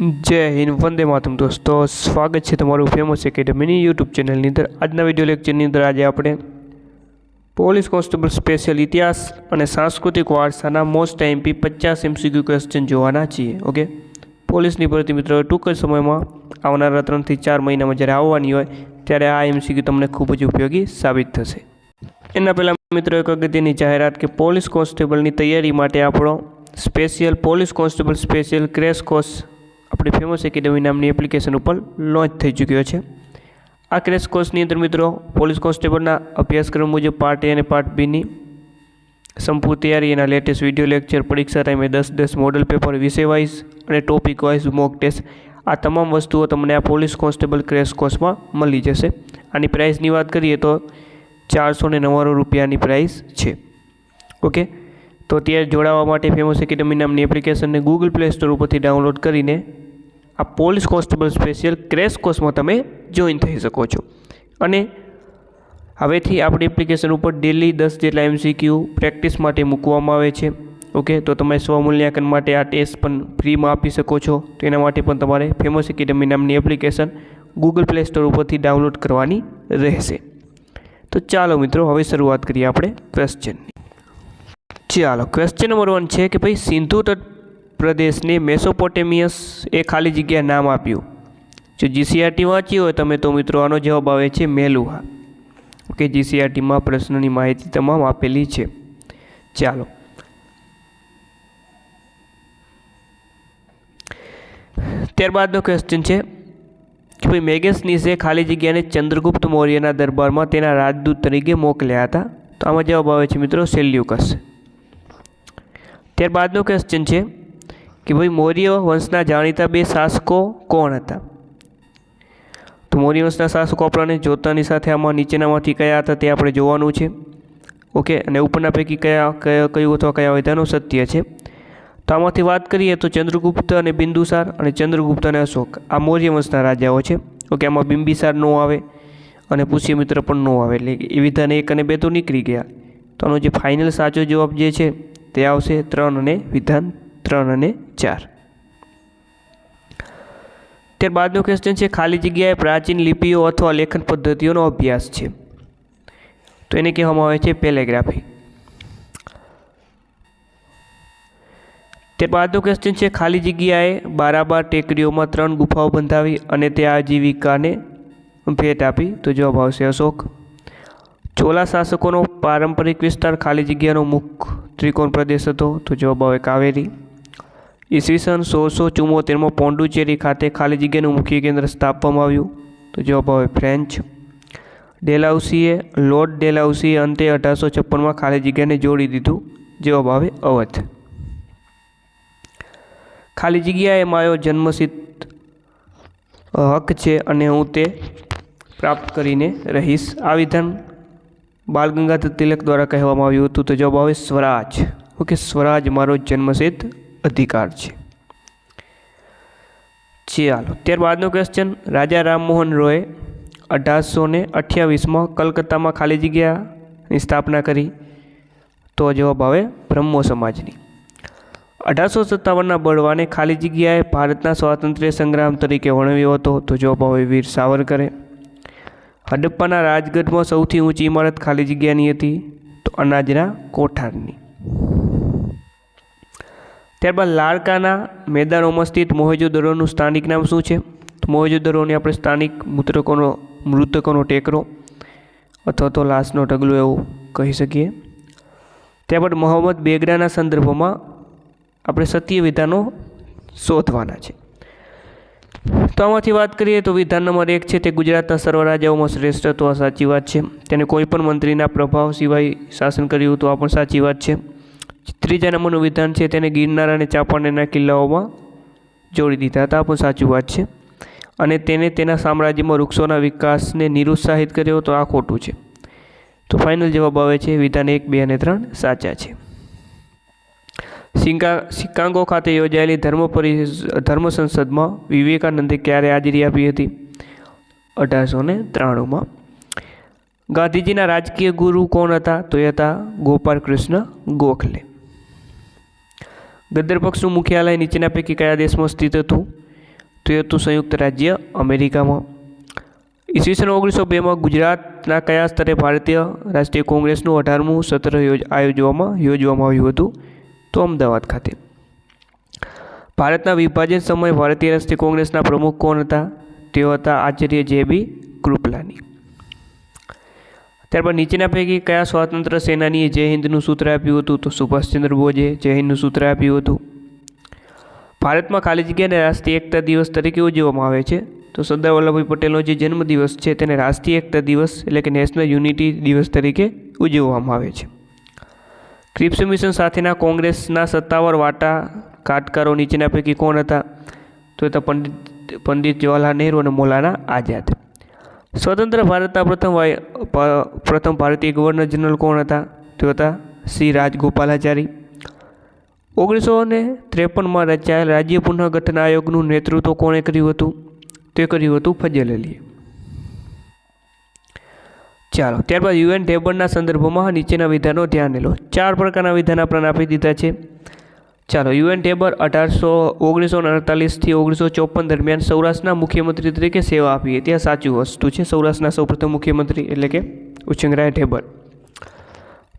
જય હિન્દ, વંદે માતમ દોસ્તો. સ્વાગત છે તમારું ફેમસ એકેડમીની યુટ્યુબ ચેનલની અંદર. આજના વીડિયો લેક્ચરની અંદર આજે આપણે પોલીસ કોન્સ્ટેબલ સ્પેશિયલ ઇતિહાસ અને સાંસ્કૃતિક વારસાના મોસ્ટ એમપી પચાસ એમસીક્યુ ક્વેશ્ચન જોવાના છીએ ઓકે પોલીસની ભરતી મિત્રો, ટૂંક જ સમયમાં આવનારા ત્રણથી ચાર મહિનામાં જ્યારે આવવાની હોય, ત્યારે આ એમસીક્યુ તમને ખૂબ જ ઉપયોગી સાબિત થશે. એના પહેલાં મિત્રો, એક અગત્યની જાહેરાત કે પોલીસ કોન્સ્ટેબલની તૈયારી માટે આપણો special police constable special crash course આપણી ફેમસ એકેડમી નામની એપ્લિકેશન ઉપર લોન્ચ થઈ ચૂક્યો છે. આ ક્રેશ કોર્સની અંદર મિત્રો પોલીસ કોન્સ્ટેબલના અભ્યાસક્રમ મુજબ પાર્ટ એ અને પાર્ટ બીની સંપૂર્ણ તૈયારી એના લેટેસ્ટ વીડિયો લેક્ચર પરીક્ષા ટાઈમે દસ દસ મોડલ પેપર વિષય વાઇઝ અને ટોપિક વાઇઝ મોક ટેસ્ટ આ તમામ વસ્તુઓ તમને આ પોલીસ કોન્સ્ટેબલ ક્રેશ કોર્સમાં મળી જશે. આની પ્રાઇસની વાત કરીએ તો ચારસો ને નવ્વાણું રૂપિયાની પ્રાઇસ છે. ઓકે? તો ત્યાં જોડાવા માટે ફેમસ એકેડમી નામની એપ્લિકેશનને ગૂગલ પ્લે સ્ટોર ઉપરથી ડાઉનલોડ કરીને આ પોલીસ કોન્સ્ટેબલ સ્પેશિયલ ક્રેશ કોર્સમાં તમે જોઈન થઈ શકો છો. અને હવેથી આપણી એપ્લિકેશન ઉપર ડેલી દસ જેટલા એમસીક્યુ પ્રેક્ટિસ માટે મૂકવામાં આવે છે. ઓકે, તો તમે સ્વમૂલ્યાંકન માટે આ ટેસ્ટ પણ ફ્રીમાં આપી શકો છો. તો એના માટે પણ તમારે ફેમસ એકેડમી નામની એપ્લિકેશન ગૂગલ પ્લે સ્ટોર ઉપરથી ડાઉનલોડ કરવાની રહેશે. તો ચાલો મિત્રો, હવે શરૂઆત કરીએ આપણે ક્વેશ્ચનની ચાલો ક્વેશ્ચન નંબર વન છે કે ભાઈ સિંધુ તટ પ્રદેશને મેસોપોટેમિયસ એ ખાલી જગ્યા નામ આપ્યું. જો જીસીઆરટી વાંચી હોય તમે તો મિત્રો આનો જવાબ આવે છે મેલુહા. ઓકે જીસીઆરટીમાં પ્રશ્નની માહિતી તમામ આપેલી છે. ચાલો. ત્યારબાદનો ક્વેશ્ચન છે કે ભાઈ મેગેસનીસે ખાલી જગ્યાને ચંદ્રગુપ્ત મૌર્યના દરબારમાં તેના રાજદૂત તરીકે મોકલ્યા હતા. તો આમાં જવાબ આવે છે મિત્રો સેલ્યુકસ. ત્યારબાદનો ક્વેશ્ચન છે કે ભાઈ મૌર્ય વંશના જાણીતા બે શાસકો કોણ હતા? તો મૌર્ય વંશના શાસકો આપણને જોતાની સાથે આમાં નીચેનામાંથી કયા હતા તે આપણે જોવાનું છે. ઓકે, અને ઉપરના પૈકી કયા કયા, કયું અથવા કયા વિધાનો સત્ય છે. તો આમાંથી વાત કરીએ તો ચંદ્રગુપ્ત અને બિંદુસાર અને ચંદ્રગુપ્ત અને અશોક. આ મૌર્ય વંશના રાજાઓ છે. ઓકે, આમાં બિંબિસાર નો આવે અને પુષ્યમિત્ર પણ નો આવે એટલે એ વિધાન એક અને બે તો નીકળી ગયા. તો આનો જે ફાઇનલ સાચો જવાબ જે છે તે આવશે ત્રણ અને વિધાન ત્રણ અને ચાર. ત્યારબાદનો ક્વેશ્ચન છે, ખાલી જગ્યાએ પ્રાચીન લિપિઓ અથવા લેખન પદ્ધતિઓનો અભ્યાસ છે. તો એને કહેવામાં આવે છે પેલેગ્રાફી. ત્યારબાદનો ક્વેશ્ચન છે, ખાલી જગ્યાએ બારાબાર ટેકરીઓમાં ત્રણ ગુફાઓ બંધાવી અને તે આજીવિકાને ભેટ આપી. તો જવાબ આવશે અશોક. ચોલા શાસકોનો પારંપરિક વિસ્તાર ખાલી જગ્યાનો મુખ ત્રિકોણ પ્રદેશ હતો. તો જવાબ આવે કાવેરી. ઈસવીસન સોળસો ચુમ્મોતેરમાં પોંડુચેરી ખાતે ખાલી જગ્યાનું મુખ્ય કેન્દ્ર સ્થાપવામાં આવ્યું. તો જવાબ આવે ફ્રેન્ચ. ડેલાઉસીએ લોર્ડ ડેલાઉસીએ અંતે અઢારસો છપ્પનમાં ખાલી જગ્યાને જોડી દીધું. જવાબ આવે અવધ. ખાલી જગ્યાએ મારો જન્મસિદ્ધ હક છે અને હું તે પ્રાપ્ત કરીને રહીશ. આ વિધાન બાલ ગંગાધર તિલક દ્વારા કહેવામાં આવ્યું હતું. તો જવાબ આવે સ્વરાજ. ઓકે, સ્વરાજ મારો જન્મસિદ્ધ અધિકાર છે. ચાલો ત્યારબાદનો ક્વેશ્ચન રાજા રામમોહન રોય અઢારસો ને અઠ્યાવીસમાં કલકત્તામાં ખાલી જગ્યાની સ્થાપના કરી. તો જવાબ આવે બ્રહ્મો સમાજની. અઢારસો સત્તાવનના બળવાને ખાલી જગ્યાએ ભારતના સ્વાતંત્ર્ય સંગ્રામ તરીકે વર્ણવ્યો હતો. તો જવાબ આવે વીર સાવરકરે. હડપ્પાના રાજગઢમાં સૌથી ઊંચી ઇમારત ખાલી જગ્યાની હતી. તો અનાજના કોઠારની. ત્યારબાદ લાડકાના મેદાનોમાં સ્થિત મોહેજોદરોનું સ્થાનિક નામ શું છે? તો મોહેજોદરોને આપણે સ્થાનિક મૃતકોનો મૃતકોનો ટેકરો અથવા તો લાશનો ઢગલો એવું કહી શકીએ. ત્યારબાદ મોહમ્મદ બેગડાના સંદર્ભમાં આપણે સત્ય વિધાનો શોધવાના છે. તો આમાંથી વાત કરીએ તો વિધાન નંબર એક છે તે ગુજરાતના સર્વ રાજાઓમાં શ્રેષ્ઠ તો આ સાચી વાત છે. તેને કોઈ પણ મંત્રીના પ્રભાવ સિવાય શાસન કર્યું તો આ પણ સાચી વાત છે. ત્રીજા નંબરનું વિધાન છે તેને ગિરનાર અને ચાંપાનેરના કિલ્લાઓમાં જોડી દીધા હતા. પણ સાચું વાત છે. અને તેને તેના સામ્રાજ્યમાં વૃક્ષોના વિકાસને નિરુત્સાહિત કર્યો તો આ ખોટું છે. તો ફાઇનલ જવાબ આવે છે, વિધાન એક, બે અને ત્રણ સાચા છે. સિંગા સિકાંગો ખાતે યોજાયેલી ધર્મ પરિ ધર્મ સંસદમાં વિવેકાનંદે ક્યારે હાજરી આપી હતી? અઢારસો ને ત્રાણુંમાં. ગાંધીજીના રાજકીય ગુરુ કોણ હતા? તો એ હતા ગોપાલ કૃષ્ણ ગોખલે. ગદ્દર પક્ષનું મુખ્યાલય નીચેના પૈકી કયા દેશમાં સ્થિત હતું? તો એ હતું સંયુક્ત રાજ્ય અમેરિકામાં. ઈસવીસન ઓગણીસો બેમાં ગુજરાતના કયા સ્તરે ભારતીય રાષ્ટ્રીય કોંગ્રેસનું અઢારમું સત્ર યોજ, આયોજવામાં, યોજવામાં આવ્યું હતું? તો અમદાવાદ ખાતે. ભારતના વિભાજન સમયે ભારતીય રાષ્ટ્રીય કોંગ્રેસના પ્રમુખ કોણ હતા? તેઓ હતા આચાર્ય જે બી કૃપલાની. ત્યારબાદ નીચેના પૈકી કયા સ્વાતંત્ર્ય સેનાનીએ જય હિન્દનું સૂત્ર આપ્યું હતું? તો સુભાષચંદ્ર બોઝે જય હિન્દનું સૂત્ર આપ્યું હતું. ભારતમાં ખાલી જગ્યાને રાષ્ટ્રીય એકતા દિવસ તરીકે ઉજવવામાં આવે છે. તો સરદાર વલ્લભભાઈ પટેલનો જે જન્મદિવસ છે તેને રાષ્ટ્રીય એકતા દિવસ એટલે કે નેશનલ યુનિટી દિવસ તરીકે ઉજવવામાં આવે છે. ક્રિપ્સ મિશન સાથેના કોંગ્રેસના સત્તાવાર વાટા કાટકારો નીચેના પૈકી કોણ હતા? તો પંડિત પંડિત જવાહરલાલ નહેરુ અને મૌલાના આઝાદ. સ્વતંત્ર ભારતના પ્રથમ પ્રથમ ભારતીય ગવર્નર જનરલ કોણ હતા? તે હતા શ્રી રાજગોપાલાચારી. ઓગણીસો ને ત્રેપનમાં રચાયેલ રાજ્ય પુનઃગઠન આયોગનું નેતૃત્વ કોણે કર્યું હતું? તે કર્યું હતું ફજલ અલીએ ચાલો, ત્યારબાદ યુએન ટેબલના સંદર્ભમાં નીચેના વિધાનો ધ્યાન લો. ચાર પ્રકારના વિધાન આપણને આપી દીધા છે. ચાલો યુએન ટેબર અઢારસો ઓગણીસો અડતાલીસથી ઓગણીસો ચોપન દરમિયાન સૌરાષ્ટ્રના મુખ્યમંત્રી તરીકે સેવા આપી. હતી આ સાચું વસ્તુ છે. સૌરાષ્ટ્રના સૌપ્રથમ મુખ્યમંત્રી એટલે કે ઉચ્ચંગરાય ટેબલ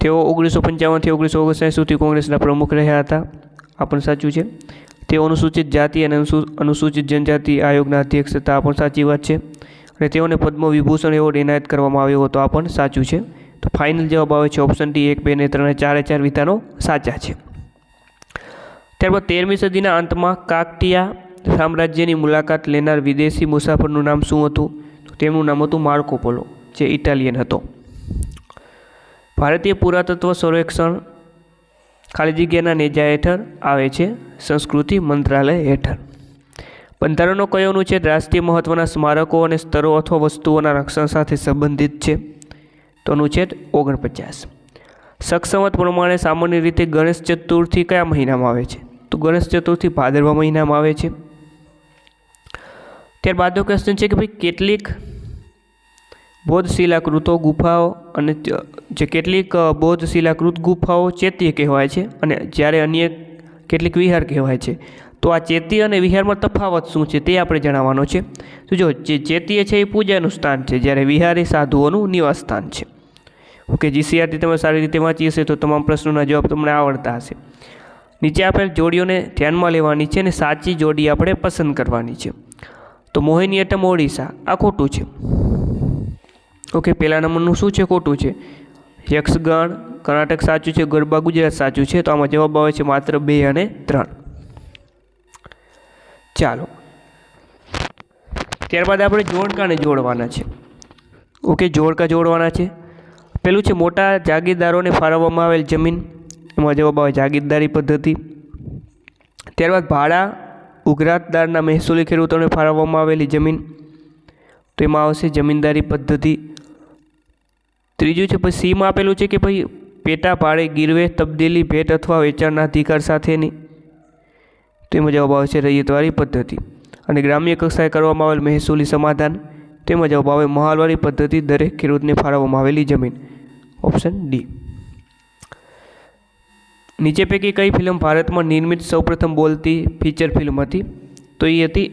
તેઓ ઓગણીસો પંચાવનથી ઓગણીસો ઓગણસાઠ સુધી કોંગ્રેસના પ્રમુખ રહ્યા હતા. આ પણ સાચું છે. તેઓ અનુસૂચિત જાતિ અને અનુસૂ- અનુસૂચિત જનજાતિ આયોગના અધ્યક્ષ હતા. આ પણ સાચી વાત છે. અને તેઓને પદ્મ વિભૂષણ એવોર્ડ એનાયત કરવામાં આવ્યો હતો. આ પણ સાચું છે. તો ફાઇનલ જવાબ આવે છે. ઓપ્શન ડી એક, બે ને ત્રણ, ચારે ચાર વિધાનો સાચા છે. ત્યારબાદ તેરમી સદીના અંતમાં કાકટિયા સામ્રાજ્યની મુલાકાત લેનાર વિદેશી મુસાફરનું નામ શું હતું? તેમનું નામ હતું માર્કો પોલો, જે ઇટાલિયન હતો. ભારતીય પુરાતત્વ સર્વેક્ષણ ખાલી જગ્યાના નેજા હેઠળ આવે છે, સંસ્કૃતિ મંત્રાલય હેઠળ. બંધારણો કયો છે રાષ્ટ્રીય મહત્ત્વના સ્મારકો અને સ્તરો અથવા વસ્તુઓના રક્ષણ સાથે સંબંધિત છે? તો અનુચ્છેદ ઓગણપચાસ. સક્ષમત પ્રમાણે સામાન્ય રીતે ગણેશ ચતુર્થી કયા મહિનામાં આવે છે? તો ગણેશ ચતુર્થી ભાદરવા મહિનામાં આવે છે. ત્યારબાદનો ક્વેશ્ચન છે કે ભાઈ કેટલીક બૌદ્ધ શિલાકૃતો ગુફાઓ અને જે કેટલીક બૌદ્ધ શિલાકૃત ગુફાઓ ચેતીય કહેવાય છે અને જ્યારે અન્ય કેટલીક વિહાર કહેવાય છે. તો આ ચેતી અને વિહારમાં તફાવત શું છે તે આપણે જણાવવાનો છે. તો જો જે ચેતીય છે એ પૂજાનું સ્થાન છે, જ્યારે વિહાર એ સાધુઓનું નિવાસ સ્થાન છે. ઓકે, જીસીઆરટી તમે સારી રીતે વાંચી હશે તો તમામ પ્રશ્નોના જવાબ તમને આવડતા હશે. નીચે આપેલ જોડીઓને ધ્યાનમાં લેવાની છે અને સાચી જોડી આપણે પસંદ કરવાની છે. તો મોહિની અટમ ઓડિશા, આ ખોટું છે. ઓકે પહેલા નંબરનું શું છે? ખોટું છે. યક્ષગણ કર્ણાટક સાચું છે, ગરબા ગુજરાત સાચું છે, તો આમાં જવાબ આવે છે માત્ર બે અને ત્રણ. ચાલો. ત્યારબાદ આપણે જોડકાને જોડવાના છે. ઓકે જોડકા જોડવાના છે. પેલું છે, મોટા જાગીરદારોને ફાળવવામાં આવેલ જમીન. એમાં જવાબ આવે જાગીરદારી પદ્ધતિ. ત્યારબાદ ભાડા, ઉઘરાતદારના મહેસૂલી ખેડૂતોને ફાળવવામાં આવેલી જમીન. તો એમાં આવશે જમીનદારી પદ્ધતિ. ત્રીજું છે, પછી સીમાં આપેલું છે કે ભાઈ પેટા ભાડે ગીરવે તબદીલી ભેટ અથવા વેચાણના અધિકાર સાથેની. તો એમાં જવાબ આવશે રૈયતવાળી પદ્ધતિ. અને ગ્રામ્ય કક્ષાએ કરવામાં આવેલ મહેસૂલી સમાધાન. તેમાં જવાબ આવે મહાલવાળી પદ્ધતિ, દરેક ખેડૂતને ફાળવવામાં આવેલી જમીન. Option D. નીચે પૈકી કઈ ફિલ્મ ભારતમાં નિર્મિત સૌપ્રથમ બોલતી ફીચર ફિલ્મ હતી? તો એ હતી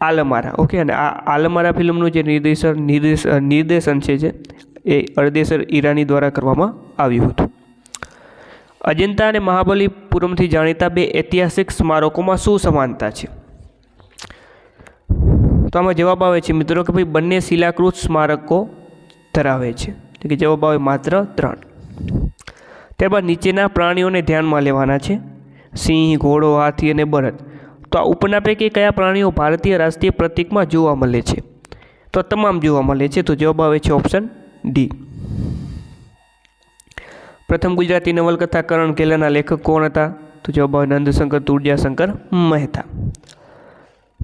આલમારા. ઓકે અને આ આલમારા ફિલ્મનું જે નિર્દેશન, નિર્દેશ નિર્દેશન છે જે, એ અરદેસર ઈરાની દ્વારા કરવામાં આવ્યું હતું. અજંતા અને મહાબલીપુરમથી જાણીતા બે ઐતિહાસિક સ્મારકોમાં શું સમાનતા છે? તો આમાં જવાબ આવે છે, મિત્રો, કે ભાઈ બંને શિલાકૃત સ્મારકો ધરાવે છે. કે જવાબ આવે માત્ર ત્રણ. ત્યારબાદ નીચેના પ્રાણીઓને ધ્યાનમાં લેવાના છે. સિંહ, ઘોડો, હાથી અને બળદ તો આ ઉપરના પૈકી કયા પ્રાણીઓ ભારતીય રાષ્ટ્રીય પ્રતીકમાં જોવા મળે છે? તો તમામ જોવા મળે છે. તો જવાબ આવે છે ઓપ્શન ડી. પ્રથમ ગુજરાતી નવલકથા કરણ કેલાના લેખક કોણ હતા? તો જવાબ આવે નંદશંકર તુર્જાશંકર મહેતા.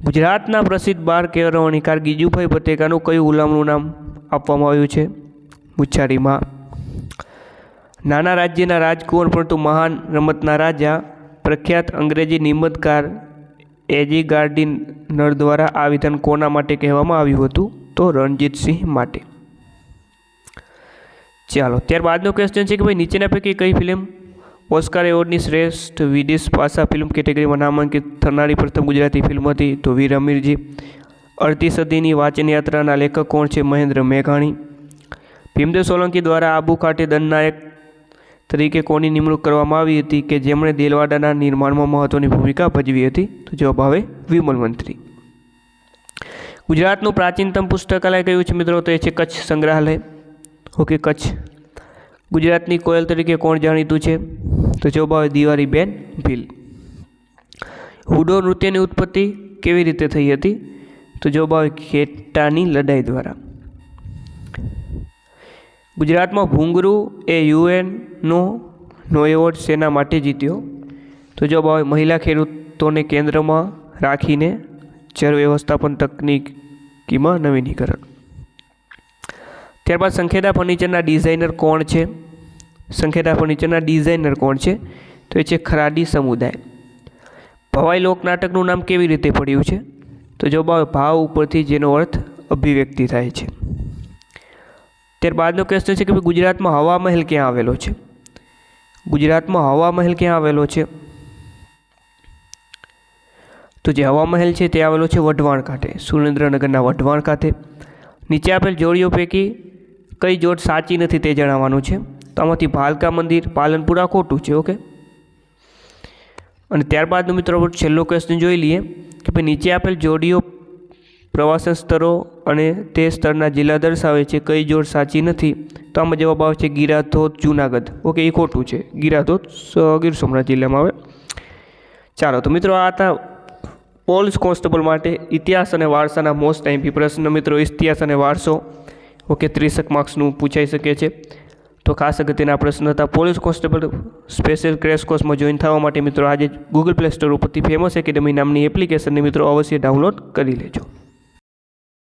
ગુજરાતના પ્રસિદ્ધ બાર કેળવણીકાર ગીજુભાઈ ભટેકાનું કયું ગુલામનું નામ આપવામાં આવ્યું છે? મુછારીમાં. નાના રાજ્યના રાજકુંવર પરંતુ મહાન રમતના રાજા, પ્રખ્યાત અંગ્રેજી નિમતકાર એજી ગાર્ડિનર દ્વારા આ વિધાન કોના માટે કહેવામાં આવ્યું હતું? તો રણજીતસિંહ માટે. ચાલો, ત્યારબાદનો ક્વેશ્ચન છે કે ભાઈ નીચેના પૈકી કઈ ફિલ્મ ઓસ્કાર એવોર્ડની શ્રેષ્ઠ વિદેશ ભાષા ફિલ્મ કેટેગરીમાં નામાંકિત થનારી પ્રથમ ગુજરાતી ફિલ્મ હતી તો વીર અમીરજી. અડધી સદીની વાંચન યાત્રાના લેખક કોણ છે? મહેન્દ્ર મેઘાણી. ભીમદેવ સોલંકી દ્વારા આબુ ખાતે દંડનાયક તરીકે કોની નિમણૂક કરવામાં આવી હતી કે જેમણે દેલવાડાના નિર્માણમાં મહત્ત્વની ભૂમિકા ભજવી હતી? તો જવાબ આવે વિમલ મંત્રી. ગુજરાતનું પ્રાચીનતમ પુસ્તકાલય કયું છે મિત્રો? તો એ છે કચ્છ સંગ્રહાલય. ઓકે, કચ્છ. ગુજરાતની કોયલ તરીકે કોણ જાણીતું છે? તો જવાબ આવે દિવાળીબેન ભીલ. હુડો નૃત્યની ઉત્પત્તિ કેવી રીતે થઈ હતી? તો જવાબ આવે ખેટાની લડાઈ દ્વારા. ગુજરાતમાં ભૂંગરૂ એ યુએનનો નો એવોર્ડ શેના માટે જીત્યો. તો જવાબ આવે મહિલા ખેડૂતોને કેન્દ્રમાં રાખીને જળ વ્યવસ્થાપન તકનીકીમાં નવીનીકરણ. ત્યારબાદ સંખેદા ફર્નિચરના ડિઝાઇનર કોણ છે? સંખેદા ફર્નિચરના ડિઝાઇનર કોણ છે? તો એ છે ખરાડી સમુદાય. ભવાઈ લોકનાટકનું નામ કેવી રીતે પડ્યું છે? તો જવાબ આવે ભાવ ઉપરથી જેનો અર્થ અભિવ્યક્તિ થાય છે. ત્યારબાદનો ક્વેશ્ચન છે કે ભાઈ ગુજરાતમાં હવા મહેલ ક્યાં આવેલો છે? ગુજરાતમાં હવા મહેલ ક્યાં આવેલો છે? તો જે હવા મહેલ છે તે આવેલો છે વઢવાણ ખાતે, સુરેન્દ્રનગરના વઢવાણ ખાતે. નીચે આપેલ જોડીઓ પૈકી કઈ જોડ સાચી નથી તે જણાવવાનું છે. તો આમાંથી ભાલકા મંદિર, પાલનપુરા ખોટું છે ઓકે અને ત્યારબાદનો મિત્રો, છેલ્લો ક્વેશ્ચન જોઈ લઈએ કે ભાઈ નીચે આપેલ જોડીઓ પ્રવાસન સ્થળો અને તે સ્થળના જિલ્લા દર્શાવે છે કઈ જોડ સાચી નથી. તો આમાં જવાબ આવે છે ગિરાધોધ, જુનાગઢ. ઓકે, એ ખોટું છે. ગિરાધોધ ગીર સોમનાથ જિલ્લામાં આવે. ચાલો, તો મિત્રો આ હતા પોલીસ કોન્સ્ટેબલ માટે ઇતિહાસ અને વારસાના મોસ્ટ આઈમ્પી પ્રશ્ન. મિત્રો, ઇતિહાસ અને વારસો. ઓકે, ત્રીસક માર્ક્સનું પૂછાઈ શકે છે. તો ખાસ અગત્યના પ્રશ્ન હતા. પોલીસ કોન્સ્ટેબલ સ્પેશિયલ ક્રેશ કોર્સમાં જોઈન થવા માટે મિત્રો આજે ગૂગલ પ્લે સ્ટોર ઉપરથી ફેમસ એકેડમી નામની એપ્લિકેશનને મિત્રો અવશ્ય ડાઉનલોડ કરી લેજો.